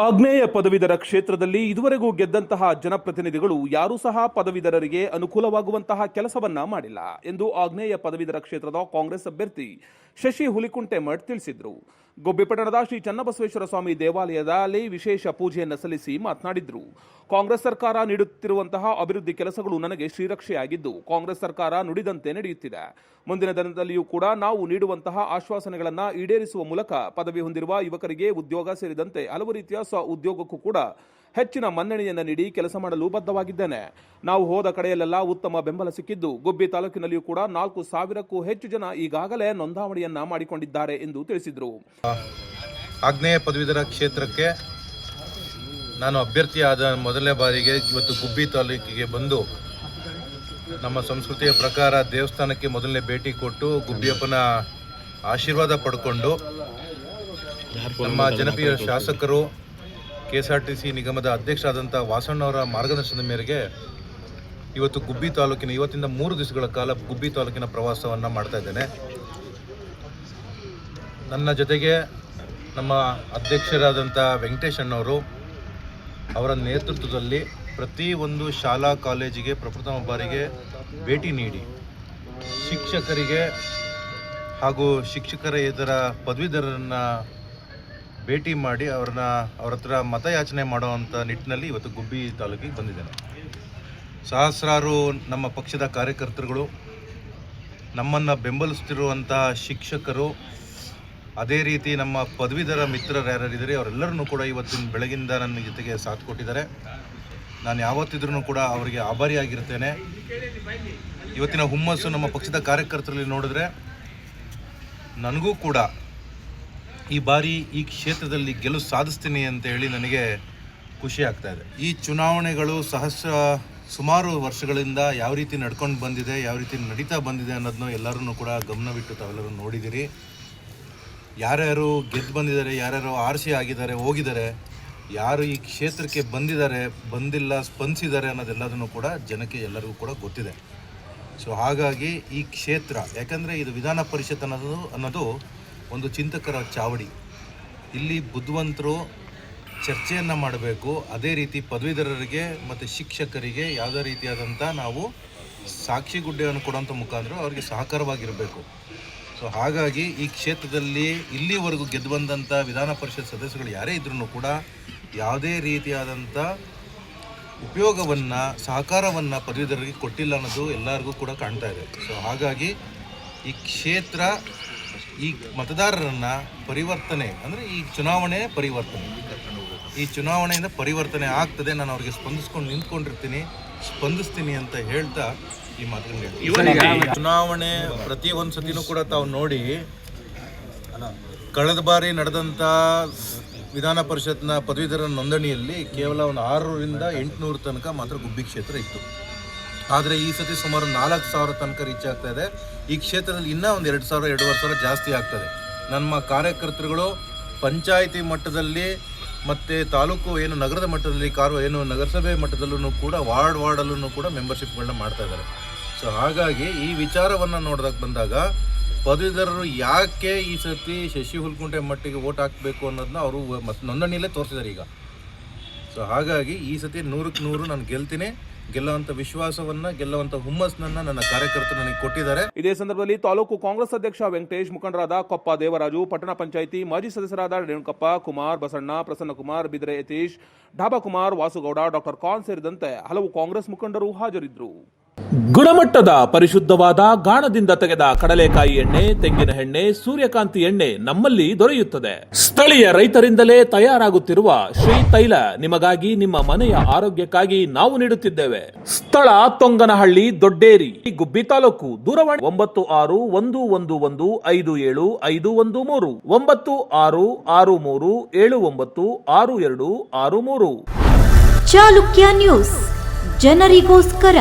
ಆಗ್ನೇಯ ಪದವೀಧರ ಕ್ಷೇತ್ರದಲ್ಲಿ ಇದುವರೆಗೂ ಗೆದ್ದಂತಹ ಜನಪ್ರತಿನಿಧಿಗಳು ಯಾರೂ ಸಹ ಪದವೀಧರರಿಗೆ ಅನುಕೂಲವಾಗುವಂತಹ ಕೆಲಸವನ್ನ ಮಾಡಿಲ್ಲ ಎಂದು ಆಗ್ನೇಯ ಪದವೀಧರ ಕ್ಷೇತ್ರದ ಕಾಂಗ್ರೆಸ್ ಅಭ್ಯರ್ಥಿ ಶಶಿ ಹುಲಿಕುಂಟೆ ಮಠ್ ತಿಳಿಸಿದರು. ಗೊಬ್ಬಿಪಟ್ಟಣದ ಶ್ರೀ ಚನ್ನಬಸವೇಶ್ವರ ಸ್ವಾಮಿ ದೇವಾಲಯದಲ್ಲಿ ವಿಶೇಷ ಪೂಜೆಯನ್ನು ಸಲ್ಲಿಸಿ ಮಾತನಾಡಿದ್ರು. ಕಾಂಗ್ರೆಸ್ ಸರ್ಕಾರ ನೀಡುತ್ತಿರುವಂತಹ ಅಭಿವೃದ್ಧಿ ಕೆಲಸಗಳು ನನಗೆ ಶ್ರೀರಕ್ಷೆಯಾಗಿದ್ದು ಕಾಂಗ್ರೆಸ್ ಸರ್ಕಾರ ನುಡಿದಂತೆ ನಡೆಯುತ್ತಿದೆ. ಮುಂದಿನ ದಿನದಲ್ಲಿಯೂ ಕೂಡ ನಾವು ನೀಡುವಂತಹ ಆಶ್ವಾಸನೆಗಳನ್ನು ಈಡೇರಿಸುವ ಮೂಲಕ ಪದವಿ ಹೊಂದಿರುವ ಯುವಕರಿಗೆ ಉದ್ಯೋಗ ಸೇರಿದಂತೆ ಹಲವು ರೀತಿಯ ಸ್ವ ಉದ್ಯೋಗಕ್ಕೂ ಕೂಡ ಹೆಚ್ಚಿನ ಮನ್ನಣೆಯನ್ನು ನೀಡಿ ಕೆಲಸ ಮಾಡಲು ಬದ್ಧವಾಗಿದ್ದೇನೆ. ನಾವು ಹೋದ ಕಡೆಯಲ್ಲೆಲ್ಲ ಉತ್ತಮ ಬೆಂಬಲ ಸಿಕ್ಕಿದ್ದು ಗುಬ್ಬಿ ತಾಲೂಕಿನಲ್ಲಿಯೂ ಕೂಡ ನಾಲ್ಕು ಸಾವಿರಕ್ಕೂ ಹೆಚ್ಚು ಜನ ಈಗಾಗಲೇ ನೋಂದಾವಣಿಯನ್ನ ಮಾಡಿಕೊಂಡಿದ್ದಾರೆ ಎಂದು ತಿಳಿಸಿದರು. ಆಗ್ನೇಯ ಪದವೀಧರ ಕ್ಷೇತ್ರಕ್ಕೆ ನಾನು ಅಭ್ಯರ್ಥಿಯಾದ ಮೊದಲನೇ ಬಾರಿಗೆ ಇವತ್ತು ಗುಬ್ಬಿ ತಾಲೂಕಿಗೆ ಬಂದು ನಮ್ಮ ಸಂಸ್ಕೃತಿಯ ಪ್ರಕಾರ ದೇವಸ್ಥಾನಕ್ಕೆ ಮೊದಲನೇ ಭೇಟಿ ಕೊಟ್ಟು ಗುಬ್ಬಿಯಪ್ಪನ ಆಶೀರ್ವಾದ ಪಡ್ಕೊಂಡು ನಮ್ಮ ಜನಪ್ರಿಯ ಶಾಸಕರು K S R T C ನಿಗಮದ ಅಧ್ಯಕ್ಷರಾದಂಥ ವಾಸಣ್ಣವರ ಮಾರ್ಗದರ್ಶನದ ಮೇರೆಗೆ ಇವತ್ತು ಗುಬ್ಬಿ ತಾಲೂಕಿನ ಇವತ್ತಿಂದ ಮೂರು ದಿವಸಗಳ ಕಾಲ ಗುಬ್ಬಿ ತಾಲೂಕಿನ ಪ್ರವಾಸವನ್ನು ಮಾಡ್ತಾ ಇದ್ದೇನೆ. ನನ್ನ ಜೊತೆಗೆ ನಮ್ಮ ಅಧ್ಯಕ್ಷರಾದಂಥ ವೆಂಕಟೇಶ್ ಅಣ್ಣವರು ಅವರ ನೇತೃತ್ವದಲ್ಲಿ ಪ್ರತಿ ಒಂದು ಶಾಲಾ ಕಾಲೇಜಿಗೆ ಪ್ರಪ್ರಥಮ ಬಾರಿಗೆ ಭೇಟಿ ನೀಡಿ. ಶಿಕ್ಷಕರಿಗೆ ಹಾಗೂ ಶಿಕ್ಷಕರ ಇದರ ಪದವೀಧರರನ್ನು ಭೇಟಿ ಮಾಡಿ ಅವ್ರನ್ನ ಅವ್ರ ಹತ್ರ ಮತಯಾಚನೆ ಮಾಡುವಂಥ ನಿಟ್ಟಿನಲ್ಲಿ ಇವತ್ತು ಗುಬ್ಬಿ ತಾಲೂಕಿಗೆ ಬಂದಿದ್ದೇನೆ. ಸಹಸ್ರಾರು ನಮ್ಮ ಪಕ್ಷದ ಕಾರ್ಯಕರ್ತರುಗಳು ನಮ್ಮನ್ನು ಬೆಂಬಲಿಸ್ತಿರುವಂಥ ಶಿಕ್ಷಕರು ಅದೇ ರೀತಿ ನಮ್ಮ ಪದವೀಧರ ಮಿತ್ರರು ಯಾರ್ಯಾರಿದ್ದಾರೆ, ಅವರೆಲ್ಲರನ್ನೂ ಕೂಡ ಇವತ್ತಿನ ಬೆಳಗಿಂದ ನನ್ನ ಜೊತೆಗೆ ಸಾಥ್ ಕೊಟ್ಟಿದ್ದಾರೆ. ನಾನು ಯಾವತ್ತಿದ್ರೂ ಕೂಡ ಅವರಿಗೆ ಆಭಾರಿಯಾಗಿರ್ತೇನೆ ಇವತ್ತಿನ ಹುಮ್ಮಸ್ಸು ನಮ್ಮ ಪಕ್ಷದ ಕಾರ್ಯಕರ್ತರಲ್ಲಿ ನೋಡಿದ್ರೆ, ನನಗೂ ಕೂಡ ಈ ಬಾರಿ ಈ ಕ್ಷೇತ್ರದಲ್ಲಿ ಗೆಲುವು ಸಾಧಿಸ್ತೀನಿ ಅಂತ ಹೇಳಿ ನನಗೆ ಖುಷಿ ಆಗ್ತಾ ಇದೆ. ಈ ಚುನಾವಣೆಗಳು ಸಹಸ್ರ ಸುಮಾರು ವರ್ಷಗಳಿಂದ ಯಾವ ರೀತಿ ನಡ್ಕೊಂಡು ಬಂದಿದೆ, ಯಾವ ರೀತಿ ನಡೀತಾ ಬಂದಿದೆ ಅನ್ನೋದನ್ನ ಎಲ್ಲರೂ ಕೂಡ ಗಮನವಿಟ್ಟು ತಾವೆಲ್ಲರೂ ನೋಡಿದ್ದೀರಿ. ಯಾರ್ಯಾರು ಗೆದ್ದು ಬಂದಿದ್ದಾರೆ, ಯಾರ್ಯಾರು ಆರ್ಸಿ ಆಗಿದ್ದಾರೆ, ಹೋಗಿದ್ದಾರೆ, ಯಾರು ಈ ಕ್ಷೇತ್ರಕ್ಕೆ ಬಂದಿದ್ದಾರೆ, ಬಂದಿಲ್ಲ, ಸ್ಪಂದಿಸಿದ್ದಾರೆ ಅನ್ನೋದೆಲ್ಲದನ್ನು ಕೂಡ ಜನಕ್ಕೆ ಎಲ್ಲರಿಗೂ ಕೂಡ ಗೊತ್ತಿದೆ. ಸೊ ಹಾಗಾಗಿ ಈ ಕ್ಷೇತ್ರ, ಯಾಕಂದರೆ ಇದು ವಿಧಾನ ಪರಿಷತ್ ಅನ್ನೋದು ಅನ್ನೋದು ಒಂದು ಚಿಂತಕರ ಚಾವಡಿ. ಇಲ್ಲಿ ಬುದ್ಧಿವಂತರು ಚರ್ಚೆಯನ್ನು ಮಾಡಬೇಕು, ಅದೇ ರೀತಿ ಪದವೀಧರರಿಗೆ ಮತ್ತು ಶಿಕ್ಷಕರಿಗೆ ಯಾವುದೇ ರೀತಿಯಾದಂಥ ನಾವು ಸಾಕ್ಷಿ ಗುಡ್ಡೆಯನ್ನು ಕೊಡುವಂಥ ಮುಖಾಂತರ ಅವರಿಗೆ ಸಹಕಾರವಾಗಿರಬೇಕು. ಸೊ ಹಾಗಾಗಿ ಈ ಕ್ಷೇತ್ರದಲ್ಲಿ ಇಲ್ಲಿವರೆಗೂ ಗೆದ್ದು ಬಂದಂಥ ವಿಧಾನ ಪರಿಷತ್ ಸದಸ್ಯರುಗಳು ಯಾರೇ ಇದ್ರೂ ಕೂಡ ಯಾವುದೇ ರೀತಿಯಾದಂಥ ಉಪಯೋಗವನ್ನು, ಸಹಕಾರವನ್ನು ಪದವೀಧರರಿಗೆ ಕೊಟ್ಟಿಲ್ಲ ಅನ್ನೋದು ಎಲ್ಲರಿಗೂ ಕೂಡ ಕಾಣ್ತಾ ಇದೆ. ಸೊ ಹಾಗಾಗಿ ಈ ಕ್ಷೇತ್ರ, ಈ ಮತದಾರರನ್ನು ಪರಿವರ್ತನೆ, ಅಂದರೆ ಈ ಚುನಾವಣೆ ಪರಿವರ್ತನೆ ಈ ಚುನಾವಣೆಯಿಂದ ಪರಿವರ್ತನೆ ಆಗ್ತದೆ ನಾನು ಅವ್ರಿಗೆ ಸ್ಪಂದಿಸ್ಕೊಂಡು ನಿಂತ್ಕೊಂಡಿರ್ತೀನಿ ಸ್ಪಂದಿಸ್ತೀನಿ ಅಂತ ಹೇಳ್ತಾ ಈ ಮಾತುಗಳನ್ನ ಹೇಳ್ತೀನಿ. ಚುನಾವಣೆ ಪ್ರತಿ ಒಂದು ಸತಿನೂ ಕೂಡ ತಾವು ನೋಡಿ ಕಳೆದ ಬಾರಿ ನಡೆದಂಥ ವಿಧಾನ ಪರಿಷತ್ನ ಪದವೀಧರ ನೋಂದಣಿಯಲ್ಲಿ ಕೇವಲ ಒಂದು ಆರರಿಂದ ಎಂಟುನೂರು ತನಕ ಮಾತ್ರ ಗುಬ್ಬಿ ಕ್ಷೇತ್ರ ಇತ್ತು. ಆದರೆ ಈ ಸತಿ ಸುಮಾರು ನಾಲ್ಕು ಸಾವಿರ ತನಕ ರೀಚ್ ಆಗ್ತಾ ಇದೆ. ಈ ಕ್ಷೇತ್ರದಲ್ಲಿ ಇನ್ನೂ ಒಂದು ಎರಡು ಸಾವಿರ ಎರಡೂವರೆ ಸಾವಿರ ಜಾಸ್ತಿ ಆಗ್ತದೆ. ನಮ್ಮ ಕಾರ್ಯಕರ್ತರುಗಳು ಪಂಚಾಯಿತಿ ಮಟ್ಟದಲ್ಲಿ ಮತ್ತು ತಾಲೂಕು ಏನು ನಗರದ ಮಟ್ಟದಲ್ಲಿ, ಕಾರು ಏನು ನಗರಸಭೆ ಮಟ್ಟದಲ್ಲೂ ಕೂಡ, ವಾರ್ಡ್ ವಾರ್ಡಲ್ಲೂ ಕೂಡ ಮೆಂಬರ್ಶಿಪ್ಗಳನ್ನ ಮಾಡ್ತಾ ಇದ್ದಾರೆ. ಸೊ ಹಾಗಾಗಿ ಈ ವಿಚಾರವನ್ನು ನೋಡಿದಾಗ ಬಂದಾಗ, ಪದವೀಧರರು ಯಾಕೆ ಈ ಸತಿ ಶಶಿ ಹುಲ್ಕುಂಟೆ ಮಟ್ಟಿಗೆ ಓಟ್ ಹಾಕಬೇಕು ಅನ್ನೋದನ್ನ ಅವರು ಮತ್ತೆ ನೋಂದಣಿಯಲ್ಲೇ ತೋರಿಸಿದ್ದಾರೆ ಈಗ. ಸೊ ಹಾಗಾಗಿ ಈ ಸತಿ ನೂರಕ್ಕೆ ನೂರು ನಾನು ಗೆಲ್ತೀನಿ. ಗೆಲ್ಲುವಂಥ ವಿಶ್ವಾಸವನ್ನ, ಗೆಲ್ಲುವಂತ ಹುಮ್ಮಸ್ಸನ್ನ ನನ್ನ ಕಾರ್ಯಕರ್ತರು ನನಗೆ ಕೊಟ್ಟಿದ್ದಾರೆ. ಇದೇ ಸಂದರ್ಭದಲ್ಲಿ ತಾಲೂಕು ಕಾಂಗ್ರೆಸ್ ಅಧ್ಯಕ್ಷ ವೆಂಕಟೇಶ್ ಮುಖಂಡರಾದ ಕೊಪ್ಪ ದೇವರಾಜು, ಪಟ್ಟಣ ಪಂಚಾಯಿತಿ ಮಾಜಿ ಸದಸ್ಯರಾದ ರೇಣುಕಪ್ಪ, ಕುಮಾರ್ ಬಸಣ್ಣ, ಪ್ರಸನ್ನಕುಮಾರ್, ಬಿದ್ರೆ ಯತೀಶ್ ಡಾಬಾ ಕುಮಾರ್ ವಾಸುಗೌಡ, ಡಾಕ್ಟರ್ ಕಾನ್ ಸೇರಿದಂತೆ ಹಲವು ಕಾಂಗ್ರೆಸ್ ಮುಖಂಡರು ಹಾಜರಿದ್ದರು. ಗುಣಮಟ್ಟದ ಪರಿಶುದ್ಧವಾದ ಗಾಣದಿಂದ ತೆಗೆದ ಕಡಲೆಕಾಯಿ ಎಣ್ಣೆ, ತೆಂಗಿನ ಎಣ್ಣೆ, ಸೂರ್ಯಕಾಂತಿ ಎಣ್ಣೆ ನಮ್ಮಲ್ಲಿ ದೊರೆಯುತ್ತದೆ. ಸ್ಥಳೀಯ ರೈತರಿಂದಲೇ ತಯಾರಾಗುತ್ತಿರುವ ಶ್ರೀ ತೈಲ ನಿಮಗಾಗಿ ನಿಮ್ಮ ಮನೆಯ ಆರೋಗ್ಯಕ್ಕಾಗಿ ನಾವು ನೀಡುತ್ತಿದ್ದೇವೆ. ಸ್ಥಳ ತೊಂಗನಹಳ್ಳಿ, ದೊಡ್ಡೇರಿ, ಗುಬ್ಬಿ ತಾಲೂಕು, ದೂರವಾಣಿ ಒಂಬತ್ತು ಆರು ಒಂದು ಒಂದು ಒಂದು ಐದು ಏಳು ಐದು ಒಂದು ಮೂರು, ಒಂಬತ್ತು ಆರು ಆರು ಮೂರು ಏಳು ಒಂಬತ್ತು ಆರು ಎರಡು ಆರು ಮೂರು. ಚಾಲುಕ್ಯ ನ್ಯೂಸ್, ಜನರಿಗೋಸ್ಕರ.